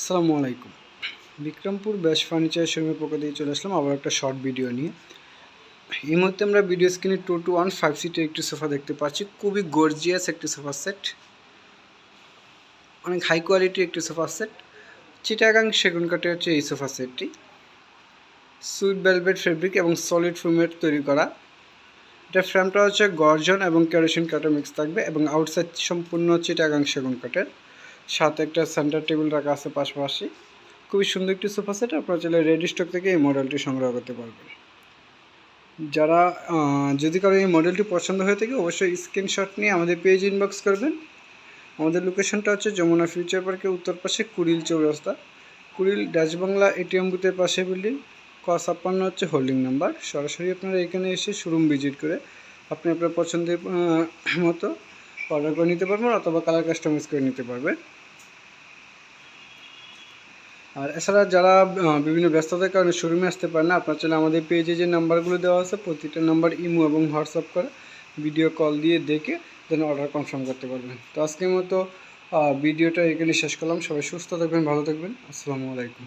আসসালামু আলাইকুম। বিক্রমপুর ব্যাস ফার্নিচার শোরুমের পক্ষ দিয়ে চলে আসলাম আবার একটা শর্ট ভিডিও নিয়ে। এই মুহূর্তে আমরা ভিডিও স্ক্রিনে টু টু ওয়ান, ফাইভ সিটের একটি সোফা দেখতে পাচ্ছি। খুবই গর্জিয়াস একটি সোফা সেট। অনেক হাই কোয়ালিটির একটি সোফা সেট। চিটাগাং সেগুন কাঠে হচ্ছে এই sofa set. Sweet velvet fabric এবং সলিড ফোমের তৈরি করা। এটা ফ্রেমটা হচ্ছে গর্জন এবং কেরোসিন কাঠের মিক্স থাকবে এবং আউটসাইড সম্পূর্ণ চিটাগাং সেগুন কাঠের। সাথে একটা সেন্টার টেবিল রাখা আছে পাশাপাশি। খুবই সুন্দর একটি সোফা সেট আপনারা চাইলে রেডি স্টক থেকে এই মডেলটি সংগ্রহ করতে পারবেন। যারা যদি কারও এই মডেলটি পছন্দ হয়ে থাকে, অবশ্যই স্ক্রিনশট নিয়ে আমাদের পেজ ইনবক্স করবেন। আমাদের লোকেশনটা হচ্ছে যমুনা ফিউচার পার্কের উত্তর পাশে কুড়িল চৌরাস্তা। কুড়িল ডাচবাংলা এটিএম বুথের পাশে বিল্ডিং ক ছাপ্পান্ন হচ্ছে হোল্ডিং নাম্বার সরাসরি আপনারা এখানে এসে শোরুম ভিজিট করে আপনি আপনার পছন্দের মতো অর্ডার করে নিতে পারবেন অথবা কালার কাস্টমাইজ করে নিতে পারবেন। আর এছাড়া যারা বিভিন্ন ব্যস্ততার কারণে শোরুমে আসতে পারে না, আপনার চাইলে আমাদের পেজে যে নাম্বারগুলো দেওয়া আছে, প্রতিটা নাম্বার ইমো এবং হোয়াটসঅ্যাপ করে ভিডিও কল দিয়ে দেখে যেন অর্ডার কনফার্ম করতে পারবেন। তো আজকের মতো ভিডিওটা এখানে শেষ করলাম। সবাই সুস্থ থাকবেন, ভালো থাকবেন। আসসালামু আলাইকুম।